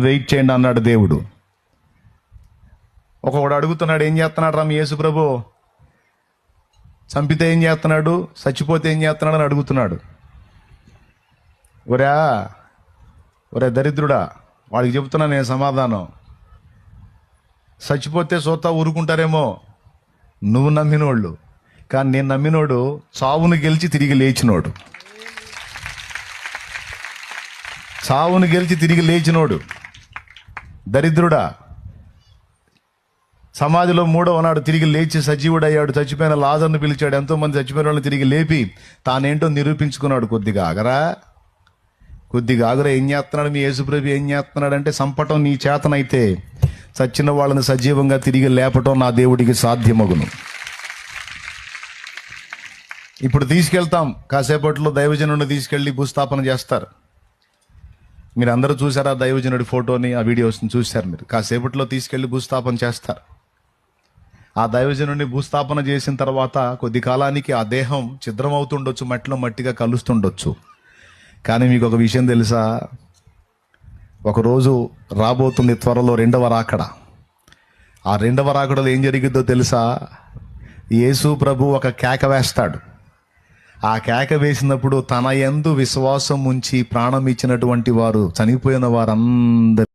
Wait చేయండి అన్నాడు దేవుడు. ఒకడు అడుగుతున్నాడు ఏం చేస్తున్నాడు రామ్ యేసు ప్రభు? చంపితే ఏం చేస్తున్నాడు? చచ్చిపోతే ఏం చేస్తున్నాడు అని అడుగుతున్నాడు. ఒరా ఒరే దరిద్రుడా వాడికి చెబుతున్నా నేను సమాధానం. చచ్చిపోతే సోతా ఊరుకుంటారేమో. నువ్వు నమ్మినోళ్ళు. కానీ నేను నమ్మినోడు చావును గెలిచి తిరిగి లేచినోడు. చావును గెలిచి తిరిగి లేచినోడు. దరిద్రుడా. సమాధిలో మూడవ నాడు తిరిగి లేచి సజీవుడయ్యాడు. చచ్చిపోయిన లాజర్ను పిలిచాడు. ఎంతోమంది చచ్చిపోయిన వాళ్ళని తిరిగి లేపి తానేంటో నిరూపించుకున్నాడు కొద్దిగా ఆగరా. కొద్దిగా ఆగరా. ఏం చేస్తున్నాడు? మీ యేసుప్రభు ఏం చేస్తున్నాడు అంటే సంపటం నీ చేతనైతే చచ్చిన వాళ్ళని సజీవంగా తిరిగి లేపటం నా దేవుడికి సాధ్యమగును. ఇప్పుడు తీసుకెళ్తాం. కాసేపట్లో దైవజనుడిని తీసుకెళ్ళి భూస్థాపన చేస్తారు. మీరు అందరూ చూసారా దైవజనుడి ఫోటోని ఆ వీడియోస్ని చూశారు మీరు. కాసేపట్లో తీసుకెళ్ళి భూస్థాపన చేస్తారు. ఆ దైవజనుడిని భూస్థాపన చేసిన తర్వాత కొద్ది కాలానికి ఆ దేహం ఛిద్రమవుతుండొచ్చు మట్టిలో మట్టిగా కలుస్తుండొచ్చు. కానీ మీకు ఒక విషయం తెలుసా? ఒకరోజు రాబోతుంది త్వరలో రెండవ రాకడ. ఆ రెండవ రాకడలో ఏం జరిగిద్దో తెలుసా? యేసు ప్రభు ఒక కేక వేస్తాడు. ఆ కేక వేసినప్పుడు తన ఎందు విశ్వాసం ఉంచి ప్రాణం ఇచ్చినటువంటి వారు చనిపోయిన వారందరూ